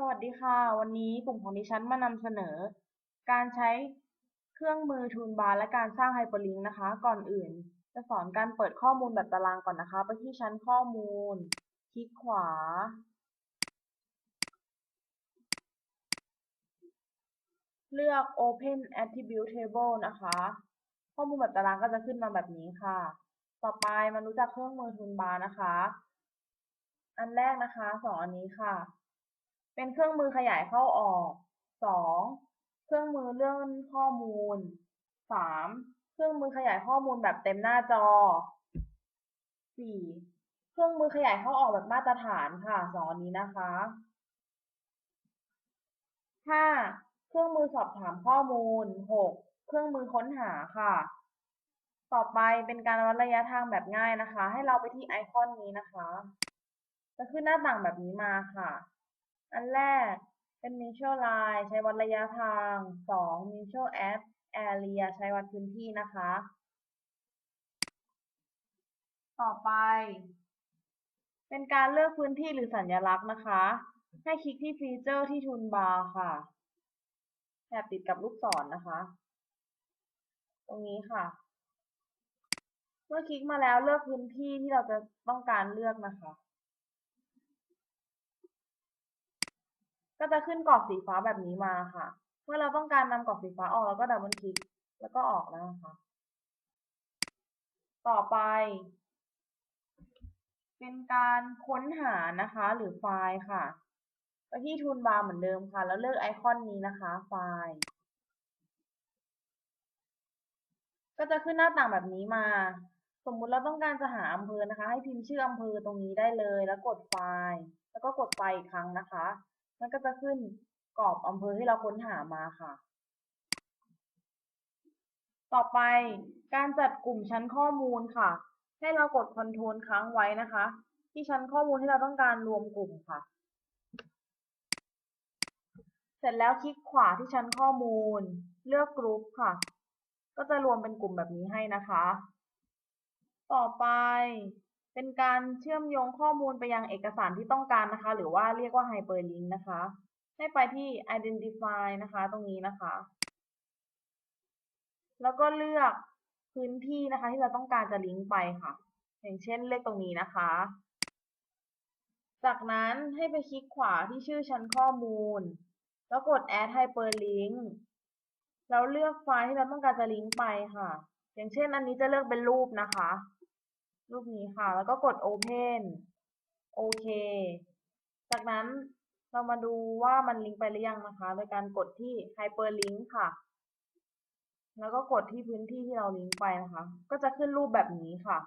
สวัสดีค่ะ วันนี้กลุ่มของดิฉันมานำเสนอ การใช้เครื่องมือทูลบาร์และการสร้างไฮเปอร์ลิงก์นะคะ ก่อนอื่น จะสอนการเปิดข้อมูลแบบตารางก่อนนะคะ ไปที่ชั้นข้อมูล คลิกขวา เลือก Open Attribute Table นะคะ ข้อมูลแบบตารางก็จะขึ้นมาแบบนี้ค่ะ ต่อไปมารู้จักเครื่องมือทูลบาร์นะคะ อันแรกนะคะสองอันนี้ค่ะ เป็นเครื่องมือขยายเข้าออกสองเครื่องมือเลื่อนข้อมูลสามเครื่องมือขยายข้อมูลแบบเต็มหน้าจอสี่เครื่องมือขยายเข้าออกแบบมาตรฐานค่ะสองอันนี้นะคะห้าเครื่องมือสอบถามข้อมูลหกเครื่องมือค้นหาค่ะ ต่อไปเป็นการวัดระยะทางแบบง่ายนะคะ ให้เราไปที่ไอคอนนี้นะคะ จะขึ้นหน้าต่างแบบนี้มาค่ะ อันแรกเป็น mutual line ใช้วัดระยะทางสอง mutual add area ใช้วัดพื้นที่นะคะ ต่อไป เป็นการเลือกพื้นที่หรือสัญลักษณ์นะคะ ให้คลิกที่ฟีเจอร์ที่ทูลบาร์ค่ะแถบติดกับลูกศรนนะคะ ตรงนี้ค่ะ เมื่อคลิกมาแล้วเลือกพื้นที่ที่เราจะต้องการเลือกนะคะ ก็จะขึ้นกรอบสีฟ้าแบบนี้มาค่ะ เมื่อเราต้องการนำกรอบสีฟ้าออกเราก็ดับเบิลคลิก แล้วก็ออกแล้วนะคะ ต่อไป เป็นการค้นหานะคะ หรือไฟล์ค่ะไปที่ทูลบาร์เหมือนเดิมค่ะ แล้วเลือกไอคอนนี้นะคะ ไฟล์ ก็จะขึ้นหน้าต่างแบบนี้มา สมมุติเราต้องการจะหาอำเภอนะคะ ให้พิมพ์ชื่ออำเภอตรงนี้ได้เลย แล้วกดไฟล์ แล้วก็กดไฟอีกครั้งนะคะ มันก็จะขึ้นกรอบอำเภอที่เราค้นหามาค่ะ ต่อไปการจัดกลุ่มชั้นข้อมูลค่ะ ให้เรากดคอนโทรลค้างไว้นะคะ ที่ชั้นข้อมูลที่เราต้องการรวมกลุ่มค่ะ เสร็จแล้วคลิกขวาที่ชั้นข้อมูล เลือกกรุ๊ปค่ะ ก็จะรวมเป็นกลุ่มแบบนี้ให้นะคะ ต่อไป เป็นการเชื่อมโยงข้อมูลไปยังเอกสารที่ต้องการนะคะ หรือว่าเรียกว่า Hyperlink นะคะ ให้ไปที่ Identify นะคะ ตรงนี้นะคะ แล้วก็เลือกพื้นที่นะคะ ที่เราต้องการจะลิงก์ไปค่ะ อย่างเช่นเลขตรงนี้นะคะ จากนั้นให้ไปคลิกขวาที่ชื่อชั้นข้อมูล แล้วกด Add Hyperlink แล้วเลือกไฟล์ที่เราต้องการจะลิงก์ไปค่ะ อย่างเช่นอันนี้จะเลือกเป็นรูปนะคะ รูปนี้ค่ะ แล้วก็กด Open โอเค จากนั้นเรามาดูว่ามันลิงก์ไปหรือยังนะคะ โดยการกดที่ Hyperlink ค่ะ แล้วก็กดที่พื้นที่ที่เราลิงก์ไปนะคะ ก็จะขึ้นรูปแบบนี้ค่ะ